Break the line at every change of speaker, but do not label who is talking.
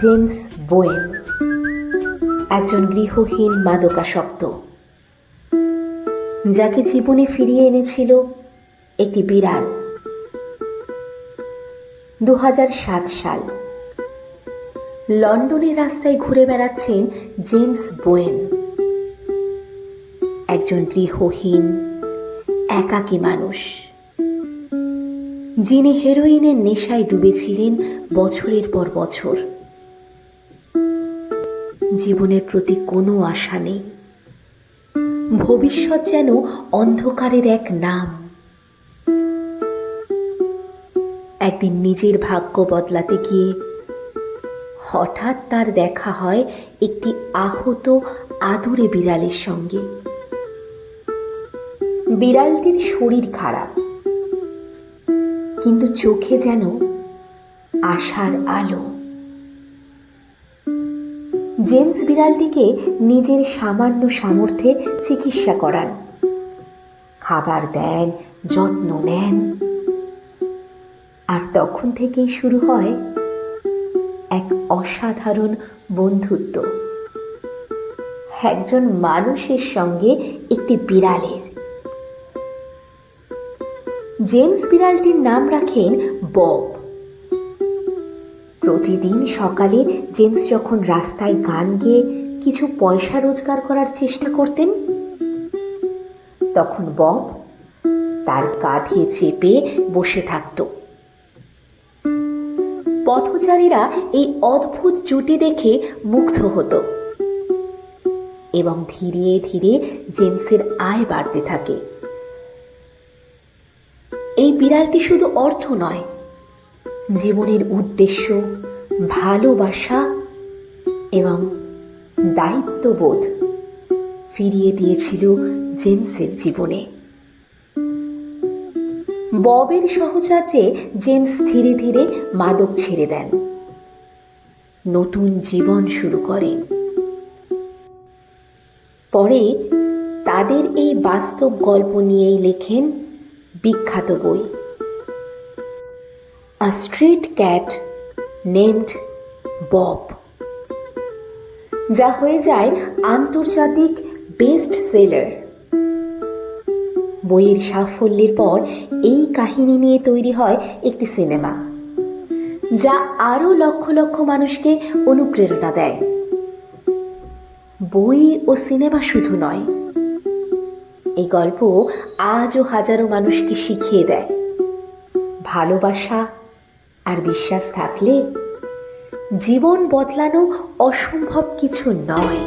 James বোয়েন একজন গৃহহীন মাদকাসক্ত, যাকে জীবনে ফিরিয়ে এনেছিল একটি বিড়াল। দু সাল, লন্ডনের রাস্তায় ঘুরে বেড়াচ্ছেন জেমস বোয়েন একজন গৃহহীন, একাকী মানুষ, যিনি হেরোইনের নেশায় ডুবেছিলেন বছরের পর বছর। জীবনের প্রতি কোনো আশা নেই। ভবিষ্যৎ যেন অন্ধকারের এক নাম। একদিন নিজের ভাগ্য বদলাতে গিয়ে হঠাৎ তার দেখা হয় একটি আহত, আদুরে বিড়ালের সঙ্গে। বিড়ালটির শরীর খারাপ, কিন্তু চোখে যেন আশার আলো। জেমস বিড়ালটিকে নিজের সামান্য সামর্থ্যে চিকিৎসা করান। খাবার দেন, যত্ন নেন। আর তখন থেকেই শুরু হয় এক অসাধারণ বন্ধুত্ব। একজন মানুষের সঙ্গে একটি বিড়ালের। জেমস বিড়ালটির নাম রাখেন বব। প্রতিদিন সকালে জেমস যখন রাস্তায় গান গেয়ে কিছু পয়সা রোজগার করার চেষ্টা করতেন, তখন বব তার কাঁধে চেপে বসে থাকত। পথচারীরা এই অদ্ভুত জুটি দেখে মুগ্ধ হতো এবং ধীরে ধীরে জেমসের আয় বাড়তে থাকে। এই বিড়ালটি শুধু অর্থ নয় জীবনের উদ্দেশ্য, ভালোবাসা এবং দায়িত্ববোধ ফিরিয়ে দিয়েছিল জেমসের জীবনে। ববের সহচার্যে জেমস ধীরে ধীরে মাদক ছেড়ে দেন। নতুন জীবন শুরু করেন। পরে তাদের এই বাস্তব গল্প নিয়েই লেখেন বিখ্যাত বই। A street cat named Bob যা হয়ে যায় আন্তর্জাতিক বেস্ট সেলার বইয়ের সাফল্যের পর এই কাহিনী নিয়ে তৈরি হয় একটি সিনেমা, যা আরও লক্ষ লক্ষ মানুষকে অনুপ্রেরণা দেয়। বই ও সিনেমা শুধু নয়, এই গল্প আজও হাজারো মানুষকে শিখিয়ে দেয়। ভালোবাসা আর বিশ্বাস থাকলে জীবন বদলানো অসম্ভব কিছু নয়।